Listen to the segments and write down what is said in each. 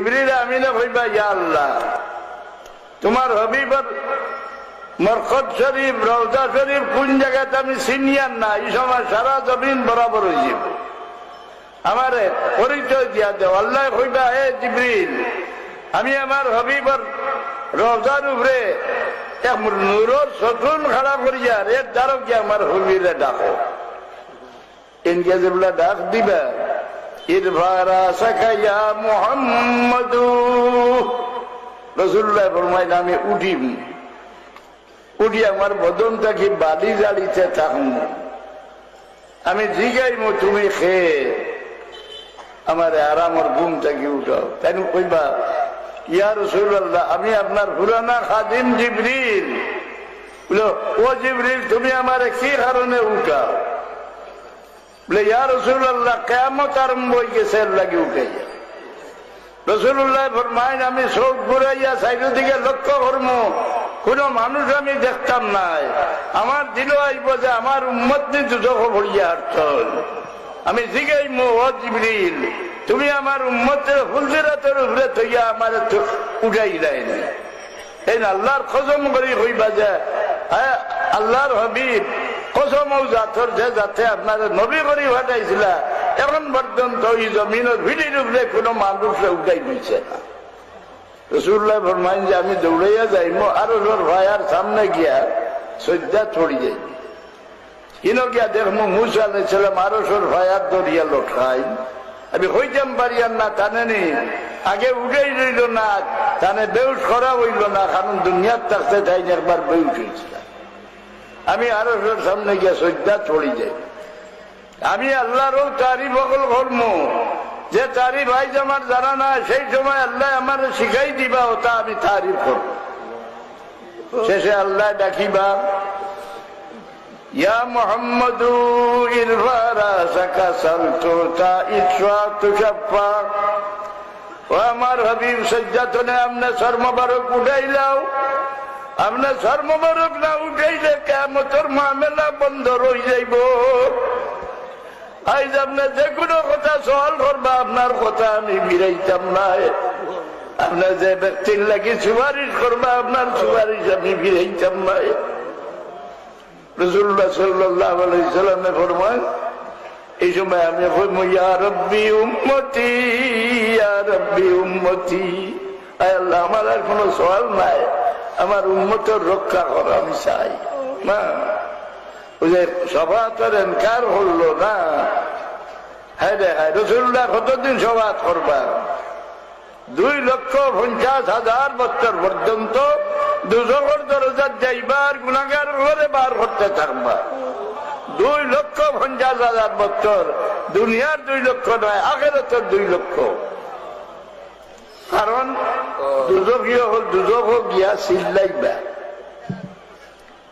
জিবরিল আমিনে কইবা ইয়া আল্লাহ। তোমার হবিবর মরকত শরীফ, রওজা শরীফ কোন জায়গাতে আমি সিনিয়র না, এই সময় সারা জমিন বরাবর হয়ে যাব। আমারে পরিচয় দিয়া দেও, আল্লাহ কইবা হে জিবরিল। আমি আমার হবিবর রওজার উপরে নূরর সতুন খাড়া করিয়া এর দ্বারও কি আমার হবিরে ডাকো। ইনকে যেগুলা ডাক দিবা। আমি উঠিম উঠি আমার বদনটাকে বালি জালিতে থাকুন। আমি জিগাইমু, তুমি খেয়ে আমার আরামর ঘুম থেকে উঠাও। তাই কইবা ইয়া রসুল্লাহ আমি আপনার পুরানা খাদিম জিবরিল। ও জিবরিল, তুমি আমার কি কারণে উঠাও? বলে, ইয়া রসুল্লাহ কেমত আরম্ভ হয়ে গেছে লাগে উঠাইয়া রসুল্লাহ ফরমাইন আমি চোখ ঘুরাইয়া সাইড দিকে লক্ষ্য করব কোন মানুষ আমি দেখতাম নাই। আমার দিল আইব যে আমার উম্মত নি দুধক ভরিয়া আর্থন আমি জিগাই ও জিবরিল, তুমি আমার উম্মতের হুলজিরাতের উপরে তৈয়া আমার উঠাই দেয় না এই আল্লাহর খজম করি হইবা যে হ্যাঁ আল্লাহর হবিব কসম জাতর যে যাতে আপনার নবী করি ফাটাইছিল এখন পর্যন্ত এই জমিনের ভিড়ির উপরে কোনো মানুষ উঠাই দিচ্ছে না। রসুল্লাহ ফরমাইন যে আমি দৌড়াইয়া যাইমো, আরও জোর ভাইয়ার সামনে গিয়া সজ্জা ছড়ি যাই কিনো গিয়া দেখমো মুসা ছিলাম আরও সোর ভাইয়ার দরিয়া লটকাই। আমি হইতাম পারিয়ার না টানে নি। আগে উঠেই রইল না টানে বেউস করা হইল না, কারণ দুনিয়ার থাকতে তাই একবার বেউস হয়েছিল আমি আরও সামনে গিয়া সজ্জা ছড়ি যাই আমি আল্লাহরও তারিফ অকল করব যে তারিফ আইজ আমার জানা না সেই সময় আল্লাহ আমার শিখাই দিবা ওটা আমি তারিফ করব শেষে আল্লাহ ডাকিবা, ইয়া মোহাম্মদু আমার হবিব সজ্জাতনে আমনে সর্মবারক উঠাইলাও। আপনি সর্মবারক না উঠাইলে কেমতর মামেলা বন্ধ রয়ে যাইব। আজ আপনি যে কোনো কথা সহল করবা, আপনার কথা আমি বিরাইতাম না। আপনার যে ব্যক্তির লাগে সুপারিশ করবা, আপনার সুপারিশ আমি বিরাইতাম না। আমার আর আমার উন্মতের রক্ষা করা আমি চাই। না, ওই যে সভা তোর এনকার হলো না হ্যাঁ রে হ্যাঁ রসুল্লাহ কতদিন সভা করবা? দুই লক্ষ পঞ্চাশ হাজার বছর পর্যন্ত দুজনের দরজার যাইবার গুণাগার ঘরে বার করতে থাকবা। দুই লক্ষ পঞ্চাশ হাজার বছর, দুনিয়ার দুই লক্ষ নয় আগের দুই লক্ষ। কারণ দুজক গিয়া চিল্লাইবা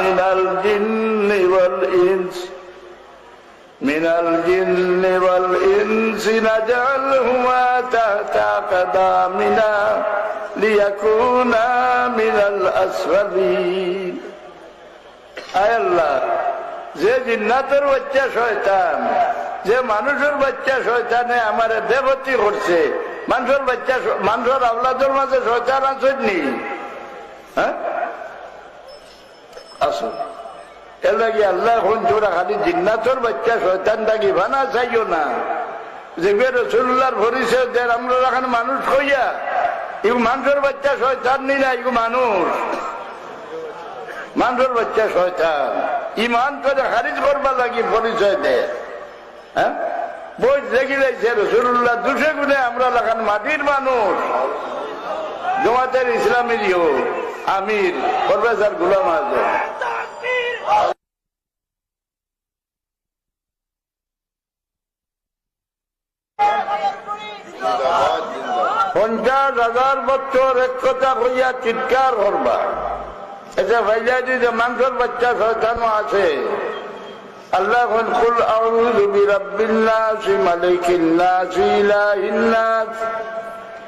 من الجن والإنس من الجن والإنس نجعلهما تحت أقدامنا ليكونا من الأسفلين أي الله যে জিন্নাতের বাচ্চা শয়তান যে মানুষের বাচ্চা শয়তানে আমার দেবতী করছে মানুষের বাচ্চা মানুষের আল্লাদের মাঝে শয়তান আসেননি হ্যাঁ আসো। এর লাগে আল্লাহ খালি বাচ্চা না। মানুষের বাচ্চা শয়তান নি বাচ্চা ইমান করে খারিজ করবা লাগি পরিচয় দেয় হ্যাঁ? দেখি লাইছে রসুল্লাহ দুশে গুণে আমরা লাগান মাটির মানুষ। জমাতের ইসলামের আমির প্রফেসর গুলাম আজম। পঞ্চাশ হাজার বছর বছর এক কথা হইয়া চিৎকার করবা এটা ভাইয়া যে মাংসর বাচ্চা শয়তানও আছে আল্লাহ কুল আউযু বিরাব্বিন নাস মালিকিন নাস ইলাহিন নাস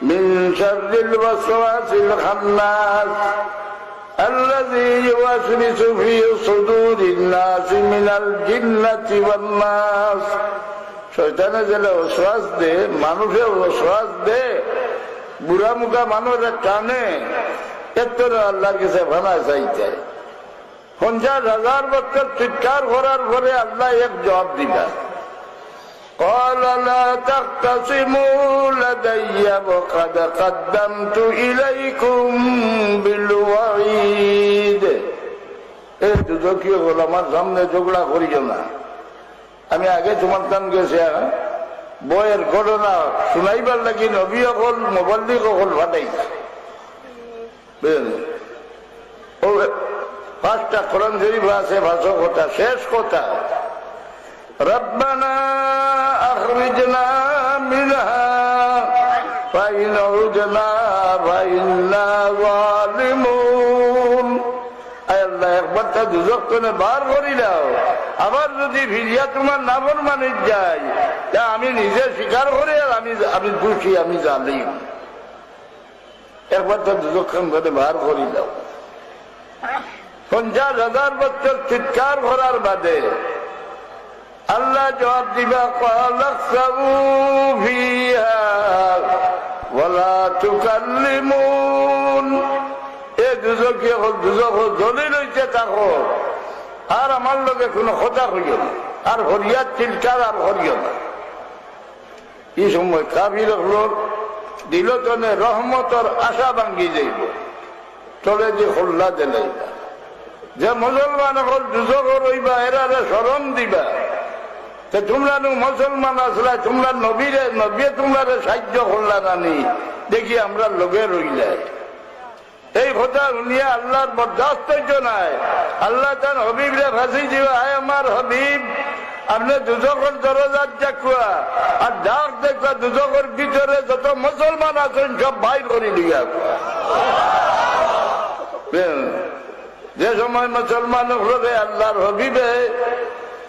মিন শাররিল ওয়াসওয়াসিল খান্নাস الذي يوسوس في صدور الناس من الجنة والناس শয়তানে যেন ওশ্বাস দে মানুষের ওশ্বাস দে বুড়া মুখা মানুষের টানে এত আল্লাহর কাছে ভানা চাইতে পঞ্চাশ হাজার বছর চিৎকার করার পরে আল্লাহ এক জবাব দিবা قال لا تختصموا لدي وقد قدمت إليكم بالوعيد এই দুদকীয় হল আমার সামনে ঝগড়া করিও না আমি আগে তোমার তান গেছি বইয়ের ঘটনা শুনাইবার লাগি নবী অকল মোবাল্লিক অকল ফাটাই ও পাঁচটা কোরআন শরীফ আছে ভাষা কথা শেষ কথা ربنا أخرجنا منها فإن عدنا فإنا ظالمون আল্লাহ একবার তা দুজক তনে বার করি দাও আবার যদি ফিরিয়া তোমার নামর মানে যাই তা আমি নিজে স্বীকার করে আর আমি আমি দুষি আমি জালিম একবার তা দুজক করে বার করি দাও পঞ্চাশ হাজার বছর চিৎকার করার বাদে আল্লাহ জবাব দিবা ওলা তুকাল্লিমুন। এ দুজকে দুজক জ্বলে রয়েছে থাকো আর আমার লোকে কোনো কথা হইল না, আর হরিয়ার চিল্কার আর হরিয় না। এই সময় কাবির লোক দিল তনে রহমতর আশা ভাঙ্গি যাইব। চলে যে হল্লা দিলাই যে মুসলমান হল দুজক রইবা এরা স্মরণ দিবা। তোমরা মুসলমান আসলা, তোমরা নবীরে নবী তোমরা সাহায্য করলা নানি দেখি আমরা লোকে রইলাই এই কথা শুনিয়া আল্লাহর বরদাস্ত নাই। আল্লাহ তার হবিবরে ফাঁসি দিবা। আয় আমার হবিব। আপনি দুজকের দরজার দেখুয়া। আর ডাক দেখবা দুজকের ভিতরে যত মুসলমান আছেন, সব ভাই করে দিয়া। যে সময় মুসলমান হলে আল্লাহর হবিবে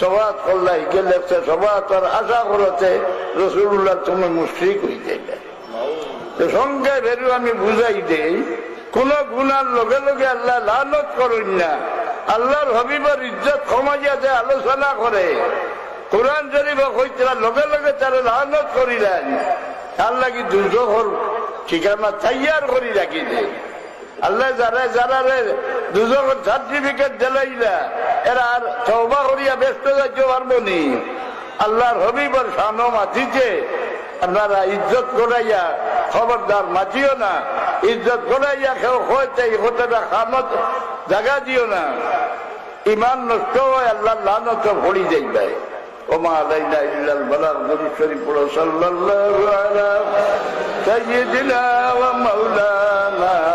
সবাত করলাই গেলে সবাত আর আশা করতে রসুল্লাহ তুমি মুশ্রিক যাইবে সঙ্গে বেরু আমি বুঝাই দেই, কোন গুণার লগে লগে আল্লাহ লালত করুন না। আল্লাহর হবিবার ইজ্জত যে আলোচনা করে। কোরআন শরীফ হইতরা লগে লগে তারা লানত করিলেন। আল্লাহ কি দুর্যোগর ঠিকানা তৈয়ার করি রাখি দেয় আল্লাহ যারা যারা রে দুজন সার্টিফিকেট দিলাইলা এরা আর সৌবা করিয়া ব্যস্ত যাইতে পারবো নি আল্লাহর হবিবর সানো মাতিছে আপনারা ইজ্জত করাইয়া খবরদার মাতিও না ইজ্জত করাইয়া কেউ হইতে হোটেলটা খামত জায়গা দিও না ইমান নষ্ট হয় আল্লাহ লানত ভরি যাইবে وما علينا إلا البلاغ الشريف صلى الله على سيدنا ومولانا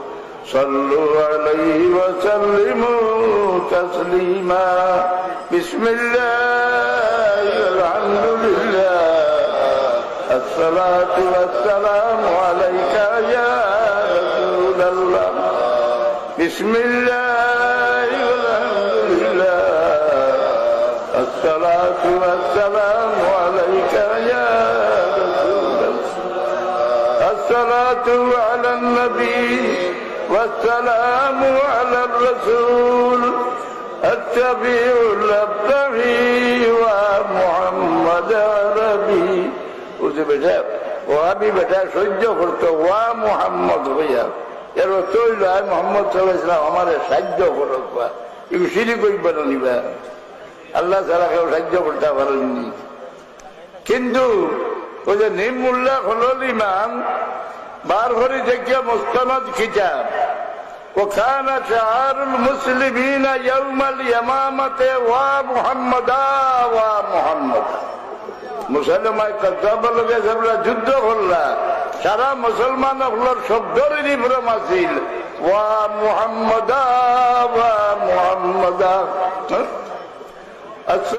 صلوا عليه وسلموا تسليما. بسم الله الحمد لله. الصلاة والسلام عليك يا رسول الله. بسم الله الحمد لله. الصلاة والسلام عليك يا رسول الله. الصلاة على النبي والسلام على الرسول والشفيع الأبتغي ومحمد ربي বুঝে বেটা ওহাবি বেটা সহ্য করতো ওয়া মোহাম্মদ হইয়া এর অর্থ হইল আয় মোহাম্মদ সাল্লাহাম আমার সাহায্য করক বা এগুলো সিঁড়ি করবে না নিবা আল্লাহ ছাড়া কেউ সাহায্য করতে পারেননি কিন্তু ওই যে নিমুল্লাহ হল ইমাম বার করে দেখিয়া মোস্তানদ খিতাব وكان شعار المسلمين يوم اليمامة ومحمدا ومحمدا মুসলমান কর্তব্য লোকে সবরা যুদ্ধ করলা সারা মুসলমান হলোর শব্দরের ভ্রম আছিল ওয়া মুহাম্মদা ওয়া মুহাম্মদা আচ্ছা